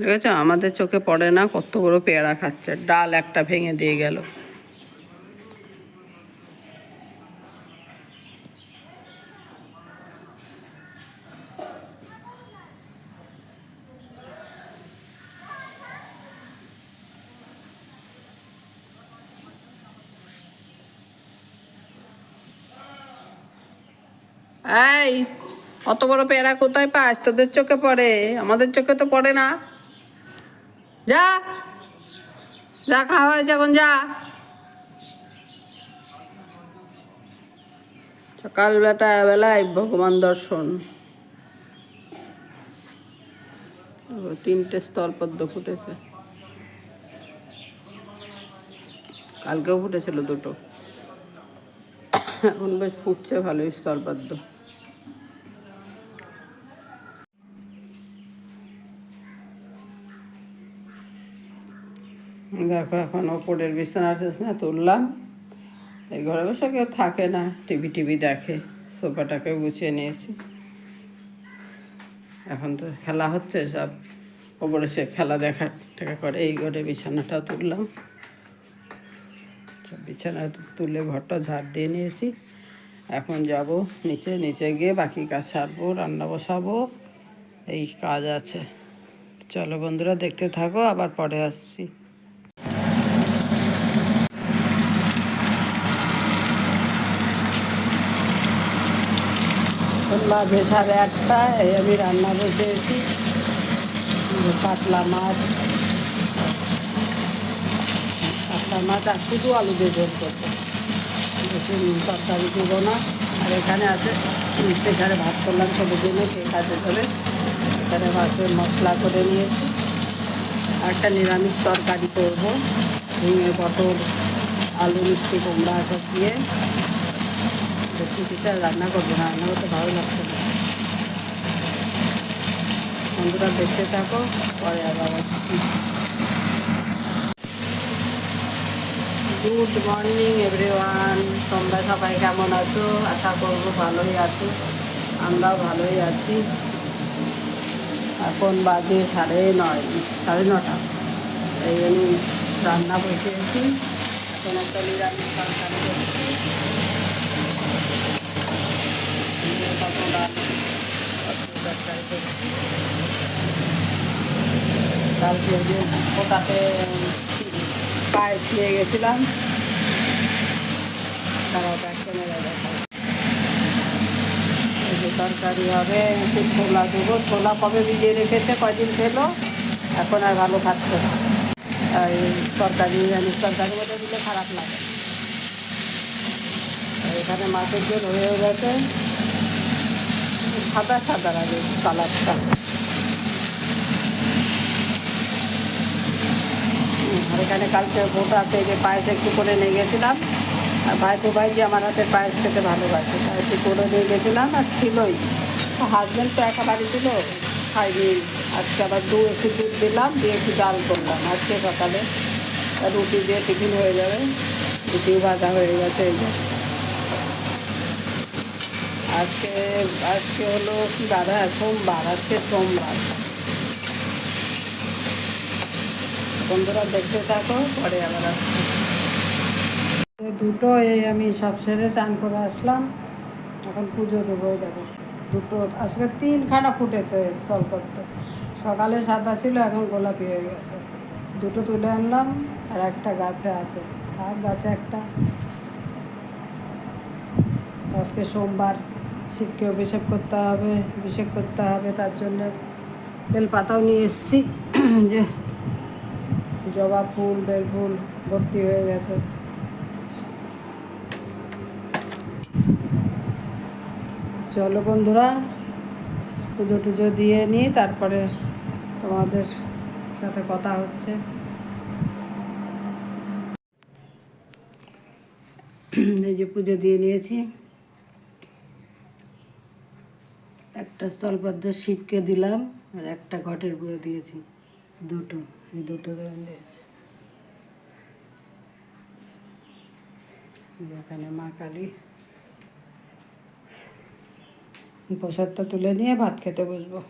দেখেছ? আমাদের চোখে পড়ে না কত বড় পেয়ারা খাচ্ছে। ডাল একটা ভেঙে দিয়ে গেল। এই, অত বড় পেয়ারা কোথায় পাস? তোদের চোখে পড়ে। আমাদের চোখে তো পড়ে না। যা। যা, খাওয়া হয়েছে এখন, যা। সকাল বেটা বেলায় ভগবান দর্শন। তিনটে স্থলপদ্ম ফুটেছে। কালকেও ফুটেছিল দুটো। এখন বেশ ফুটছে ভালোই স্থলপদ্ম দেখো, এখন ওপরের বিছানা না, তুললাম। এই ঘরে বসে কেউ থাকে না, টিভি টিভি দেখে, সোফাটাকে গুছিয়ে নিয়েছি। এখন তো খেলা হচ্ছে, সব ওপরে সে খেলা দেখা টেকা করে। এই ঘরে বিছানাটা তুললাম। বিছানা তুলে ঘরটা ঝাড় দিয়ে নিয়েছি। এখন যাব নিচে নিচে গিয়ে বাকি কাজ সারবো, রান্না বসাবো। এই কাজ আছে। চলো বন্ধুরা, দেখতে থাকো, আবার পরে আসছি। এখন বাজে সাড়ে আটটা, এই আমি রান্না বসেছি। পাতলা মাছ। পাতলা মাছ আর শুধু আলু দিয়ে করব। বেশি তরকারি দেবো না। আর এখানে আছে এখানে ভাত করলাম সবুজ জন্য কে কাজে ধরে এখানে ভাতের মশলা করে নিয়েছি। একটা নিরামিষ তরকারি করব। ঝিঙে পটল, আলু, মিষ্টি, কুমড়া সব দিয়ে। কিছু রান্না করব রান্না করতে ভালো লাগছে না। বন্ধুরা দেখতে থাকো, পরে আবার গুড মর্নিং এভরিওয়ান তোমরা সবাই কেমন আছো? আশা করব ভালোই আছো। আমরাও ভালোই আছি। এখন বাজে সাড়ে নয়, সাড়ে নটা। এই আমি রান্না বসিয়েছি। এখন একটা তরকারি করছি ঝিঙে পটল আলু পটল তরকারি করছি ওটাতে নিয়ে গেছিলাম তরকারি হবে ছোলা দেবো ছোলা কবে ভিজিয়ে রেখেছে কয়দিন খেলো এখন আর ভালো খাচ্ছে আর এই তরকারি নিরামিষ তরকারির মধ্যে দিলে খারাপ লাগে। এখানে মাছের ঝোল হয়েও গেছে। সাদা সাদা লাগে কালারটা। আর এখানে কালকে ভোটা থেকে পায়েস একটু করে নিয়ে গেছিলাম। আর ভাই তো ভাই যে আমার হাতে পায়েস খেতে ভালোবাসে একটু করে নিয়ে গেছিলাম আর ছিলই। হাজব্যান্ড তো একা বাড়ি ছিল, খাইনি। আজকে আবার দু একটু দুধ দিলাম, দিয়ে একটু ডাল করলাম। আজকে সকালে রুটি দিয়ে টিফিন হয়ে যাবে, রুটিও ভাজা হয়ে গেছে এই। আজকে আজকে হলো কি বাধা? সোমবার আজকে সোমবার। বন্ধুরা, দেখতে থাকো, পরে আবার আসছি। দুটো এই আমি সব সেরে চান করে আসলাম। এখন পুজো দেবো দেখো। দুটো, আজকে তিন তিনখানা ফুটেছে স্থলপত্র সকালে সাদা ছিল, এখন গোলাপি হয়ে গেছে। দুটো তুলে আনলাম, আর একটা গাছে আছে। থাক গাছে একটা। আজকে সোমবার। শিবকে অভিষেক করতে হবে, অভিষেক করতে হবে, তার জন্য বেলপাতাও নিয়ে এসেছি। যে জবা ফুল, বেল ফুল ভর্তি হয়ে গেছে। চলো বন্ধুরা, পুজো টুজো দিয়ে নিই, তারপরে তোমাদের সাথে কথা হচ্ছে। এই যে পুজো দিয়ে নিয়েছি। একটা স্থলপদ্ম শিবকে দিলাম আর একটা ঘটের গুঁড়ো দিয়েছি। দুটো, এই দুটো দিয়েছে এখানে মা কালী। প্রসাদটা তুলে নিয়ে ভাত খেতে বসবো।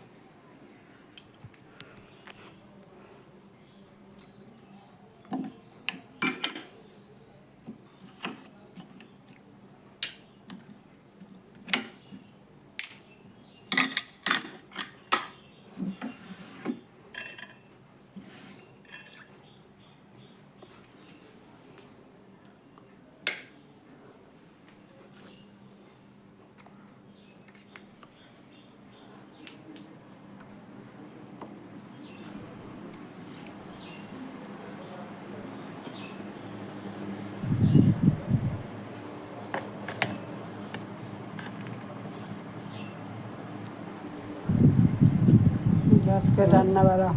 আজকে রান্না বাড়া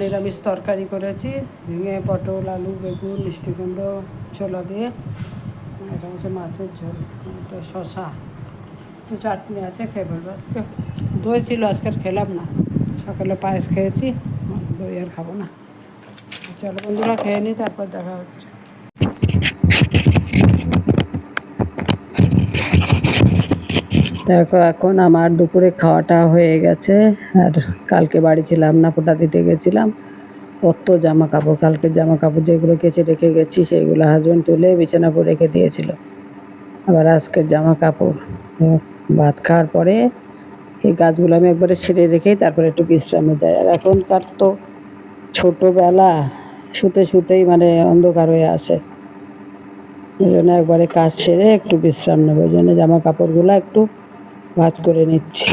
নিরামিষ তরকারি করেছি ঝিঙে পটল, আলু, বেগুন, মিষ্টি কুমড়ো, ছোলা দিয়ে এটা হচ্ছে মাছের ঝোল শশা চাটনি আছে, খেয়ে ফেলব আজকে। দই ছিল, আজকে খেলাম না। সকালে পায়েস খেয়েছি, দই আর খাব না। চলো বন্ধুরা, খেয়ে নিই তারপর দেখা হচ্ছে। দেখো, এখন আমার দুপুরে খাওয়াটা হয়ে গেছে। আর কালকে বাড়ি ছিলাম না, ফোটা দিতে গেছিলাম। কত জামা কাপড় কালকে জামা কাপড় যেগুলো কেচে রেখে গেছি, সেগুলো হাজব্যান্ড তুলে বিছানা করে রেখে দিয়েছিল। আবার আজকের জামা কাপড় ভাত খাওয়ার পরে এই গাছগুলো আমি একবারে ছেড়ে রেখেই তারপরে একটু বিশ্রামে যাই। আর এখনকার তো ছোটোবেলা, শুতে শুতেই মানে অন্ধকার হয়ে আসে। ওই জন্য একবারে কাজ সেরে একটু বিশ্রাম নেব। ওই জন্য জামা কাপড়গুলো একটু ভাজ করে নিচ্ছি।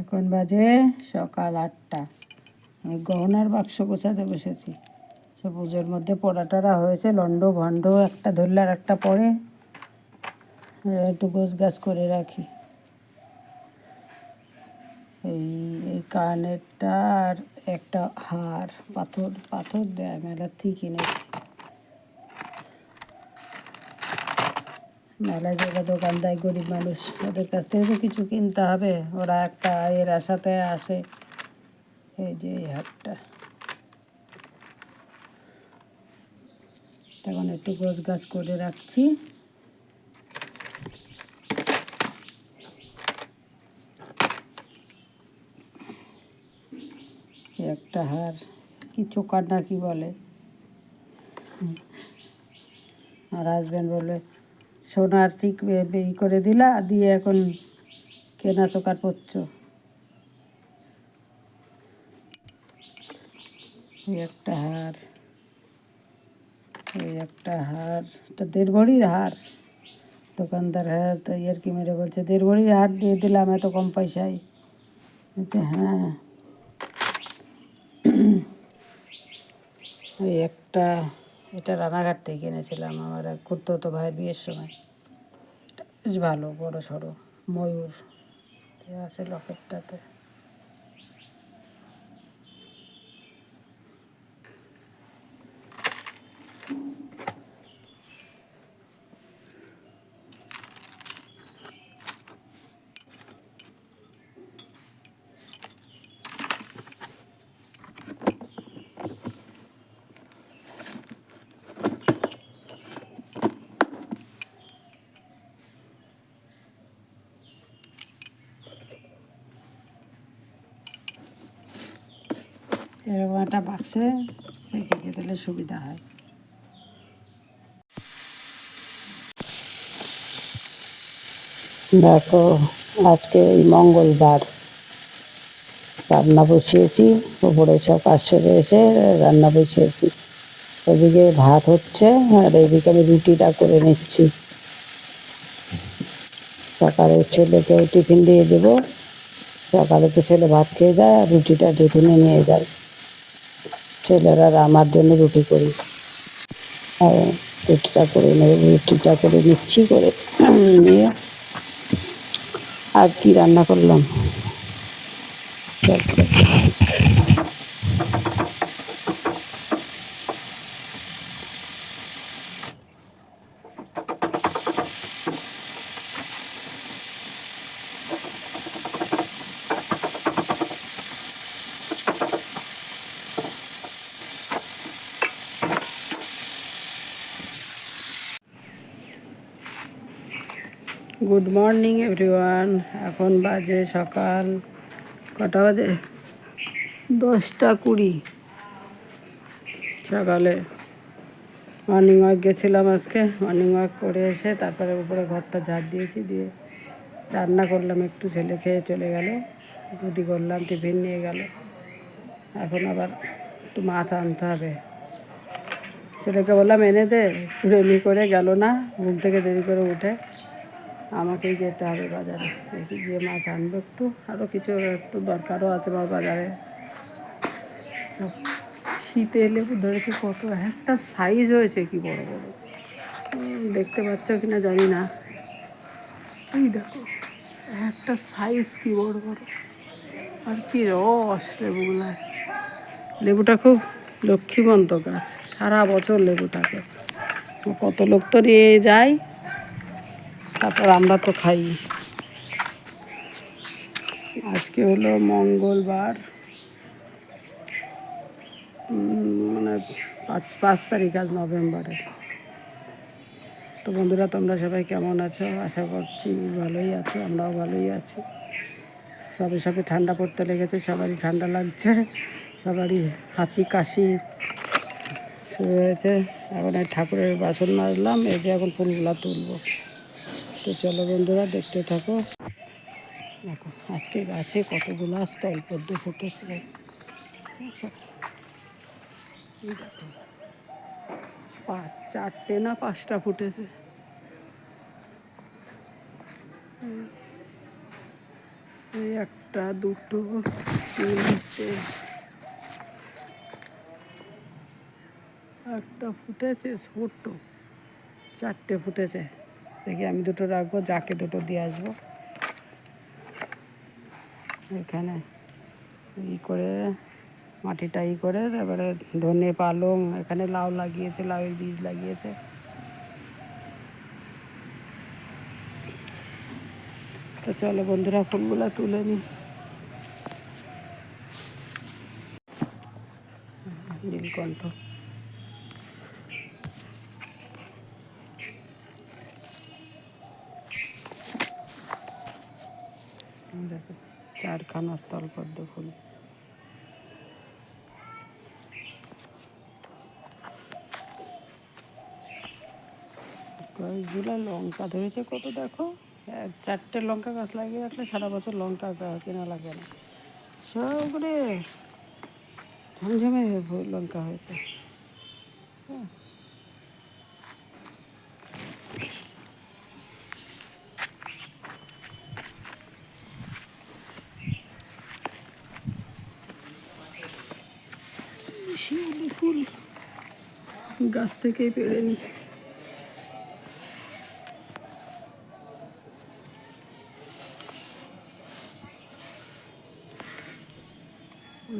এখন বাজে সকাল আটটা। আমি গহনার বাক্স গোছাতে বসেছি। সব পুজোর মধ্যে পড়াটারা হয়েছে, লন্ড ভণ্ড একটা ধরলে আর একটা পরে। একটু গোছ গাছ করে রাখি। এই এই কানেরটা আর একটা হার, পাথর পাথর দেয় মেলার থেকে কিনেছি মেলায় যেটা দোকান দেয় গরিব মানুষ, ওদের কাছ থেকে তো কিছু কিনতে হবে। ওরা একটা এর আশাতে আসে। এই যে এই হাটটা তখন একটু গোছ গাছ করে রাখছি। একটা হার, কি চোকার না কি বলে? আর হাজব্যান্ড বলে সোনার চিক ই করে দিলা, দিয়ে এখন কেনা চোকার এই একটা হার। এই একটা হার এটা দেড় ভরির হার। দোকানদার হ্যাঁ তো ইয়ার কি মেরে বলছে দেড় ভরির হার দিয়ে দিলাম এত কম পয়সায়। বলছে হ্যাঁ। ওই একটা, এটা রানাঘাট থেকে কিনেছিলাম আমার এক করতো তো ভাইয়ের বিয়ের সময়। বেশ ভালো, বড় সড়ো, ময়ূর। আছে লকেটটাতে। এরকম একটা বাক্সে রেখে দিয়ে দিলে সুবিধা হয়। দেখো, আজকে এই মঙ্গলবার। রান্না বসিয়েছি, উপরে সব কাজ সেরে এসে রান্না বসিয়েছি। ওদিকে ভাত হচ্ছে, আর এইদিকে আমি রুটিটা করে নিচ্ছি। সকালে ছেলেকেও টিফিন দিয়ে দেবো। সকালে তো ছেলে ভাত খেয়ে যায়, আর রুটিটা টিফিনে নিয়ে যায়। ছেলেরা আমার জন্য রুটি করি। রুটিটা করে নেব রুটিটা করে নিচ্ছি করে নিয়ে আর কি রান্না করলাম? মর্নিং এভরিওয়ান এখন বাজে সকাল কটা বাজে? দশটা কুড়ি সকালে। মর্নিং ওয়াক গেছিলাম আজকে। মর্নিং ওয়াক করে এসে তারপরে উপরে ঘরটা ঝাড় দিয়েছি, দিয়ে রান্না করলাম। একটু ছেলে খেয়ে চলে গেল। রুটি করলাম, টিফিন নিয়ে গেল। এখন আবার একটু মাছ আনতে হবে। ছেলেকে বললাম, এনে দে। রেমি করে গেল না। ঘুম থেকে দেরি করে উঠে আমাকেই যেতে হবে বাজারে। দেখি গিয়ে মাছ আনব একটু। আরও কিছু একটু দরকারও আছে আমার বাজারে। শীতে লেবু ধরেছে কত একটা সাইজ হয়েছে কি বড় বড়। দেখতে পাচ্ছ কি না জানি না। এই দেখো, একটা সাইজ কি বড় বড়। আর কি রস লেবুগুলার লেবুটা খুব লক্ষ্মীবন্ত গাছ। সারা বছর লেবু থাকে। কত লোক তো নিয়ে যায়। তারপর আমরা তো খাই। আজকে হলো মঙ্গলবার। মানে পাঁচ পাঁচ তারিখ আজ নভেম্বরের। তো বন্ধুরা, তোমরা সবাই কেমন আছো? আশা করছি ভালোই আছো, আমরাও ভালোই আছি। সবে সবে ঠান্ডা পড়তে লেগেছে, সবারই ঠান্ডা লাগছে, সবারই হাঁচি কাশি শুরু হয়েছে। এখন ঠাকুরের বাসন মাজলাম, এই যে এখন ফুলগুলা তুলবো। তো চলো বন্ধুরা, দেখতে থাকো। দেখো, আজকে গাছে কতগুলো স্থল পদ্ম ফুটেছে। আচ্ছা পাঁচ, চারটে না পাঁচটা ফুটেছে। একটা, দুটো, তিনটে, একটা ফুটেছে ছোট্ট চারটে ফুটেছে। দেখি আমি দুটো রাখব, যাকে দুটো দিয়ে আসব। এখানে ই করে, মাটিটা ই করে, তারপরে ধনে পালং, এখানে লাউ লাগিয়েছে, লাউয়ের বীজ লাগিয়েছে। তো চলো বন্ধুরা, ফুলগুলো তুলে নি। নীলকণ্ঠ দেখো চারখানা স্থল পদ্ম ফুল। কয়েকগুলো লঙ্কা ধরেছে কত দেখো? চারটে লঙ্কা গাছ লাগিয়ে রাখলে সারা বছর লঙ্কা কেনা লাগে না। সবগুলো ঝমঝমে লঙ্কা হয়েছে। হ্যাঁ। শিউলি ফুল গাছ থেকেই পেড়ে নি।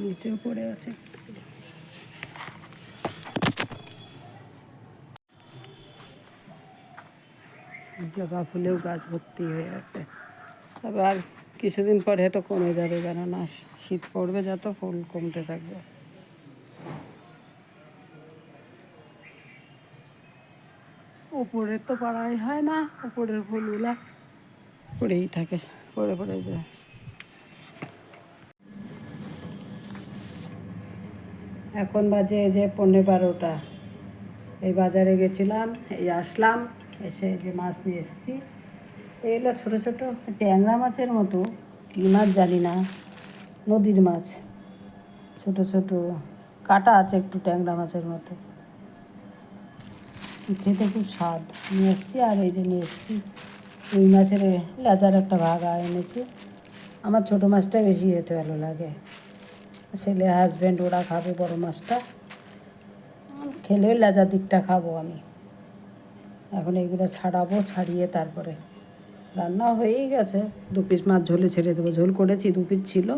নিচেও পড়ে আছে। জবা ফুলেও গাছ ভর্তি হয়ে আছে। তবে আর কিছুদিন পরে হয়তো কমে যাবে কেননা শীত পড়বে যত, ফুল কমতে থাকবে। ওপরে তো পাড়াই হয় না ওপরের ফুলগুলা পড়েই থাকে, পড়ে পড়ে যায়। এখন বাজে যে পনেরো বারোটা। এই বাজারে গেছিলাম, এই আসলাম, এসে যে মাছ নিয়ে এসেছি। এগুলো ছোটো ছোটো, ট্যাংরা মাছের মতো, কী মাছ জানি না, নদীর মাছ। ছোট ছোট, কাটা আছে একটু ট্যাংরা মাছের মতো। খেতে খুব স্বাদ নিয়ে এসেছি, আর এই যে নিয়ে এসেছি, রুই মাছের লেজার একটা ভাগা এনেছি। আমার ছোটো মাছটা বেশি খেতে ভালো লাগে। ছেলে হাজব্যান্ড ওরা খাবে বড় মাছটা। খেলেও লেজার দিকটা খাব আমি। এখন এইগুলো ছাড়াবো, ছাড়িয়ে তারপরে রান্না হয়েই গেছে। দু পিস মাছ ঝোলে ছেড়ে দেবো। ঝোল করেছি, দু পিস ছিল।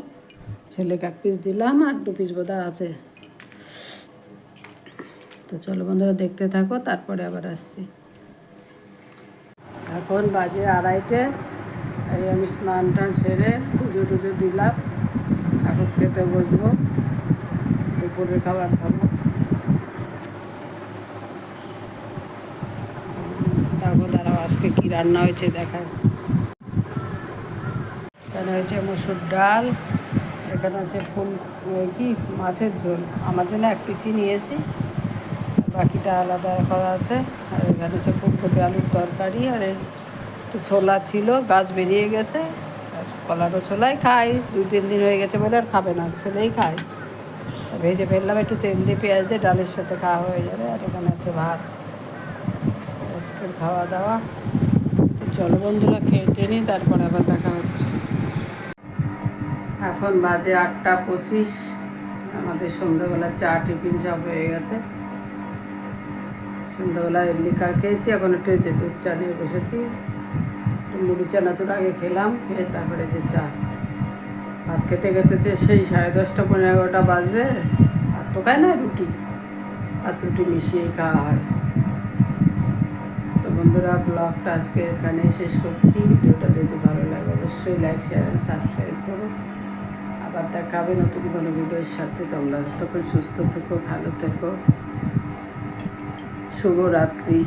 ছেলেকে এক পিস দিলাম, আর দু পিস বোধহয় আছে। তো চলো বন্ধুরা দেখতে থাকো, তারপরে আবার আসছি। এখন বাজে আড়াইটে, এই আমি স্নান টান সেরে পুজো টুজো দিলাম, এখন খেতে বসবো, দুপুরের খাবার খাব। তারপর দাঁড়াও, আজকে কি রান্না হয়েছে দেখায় এখানে হয়েছে মসুর ডাল, এখানে আছে ফুল কি, মাছের ঝোল। আমার জন্য এক পিচি নিয়েছি। বাকিটা আলাদা করা আছে। আর এখানে হচ্ছে ফুলকপি আলুর তরকারি, আর একটু ছোলা ছিল, গাছ বেরিয়ে গেছে, আর কলারও ছোলাই, খাই। দুই, তিন দিন হয়ে গেছে বলে আর খাবে না, ছেলেই খায়। ভেজে ফেললাম, একটু তেল দিয়ে পেঁয়াজ দিয়ে ডালের সাথে খাওয়া হয়ে যাবে, আর এখানে আছে ভাত। আজকের খাওয়া দাওয়া চলো বন্ধুরা, খেয়ে টেয়ে নিই, তারপর আবার দেখা হচ্ছে। এখন বাজে আটটা পঁচিশ, আমাদের সন্ধ্যাবেলা চা টিফিন সব হয়ে গেছে। সন্ধ্যাবেলা লিকার খেয়েছি, এখন একটু যে দুধ চা নিয়ে বসেছি। মুড়ি চানাচুর আগে খেলাম, খেয়ে তারপরে যে চা। ভাত খেতে খেতে যে সেই সাড়ে দশটা পনেরো এগারোটা বাজবে আর তো খায় না রুটি। ভাত, রুটি মিশিয়েই খাওয়া হয়। তো বন্ধুরা, ব্লগটা আজকে এখানে শেষ করছি। ভিডিওটা যদি ভালো লাগে অবশ্যই লাইক শেয়ার অ্যান্ড সাবস্ক্রাইব করো। আবার দেখা হবে নতুন কোনো ভিডিওর সাথে। তোমরা তখন সুস্থ থেকো, ভালো থেকো। শুভরাত্রি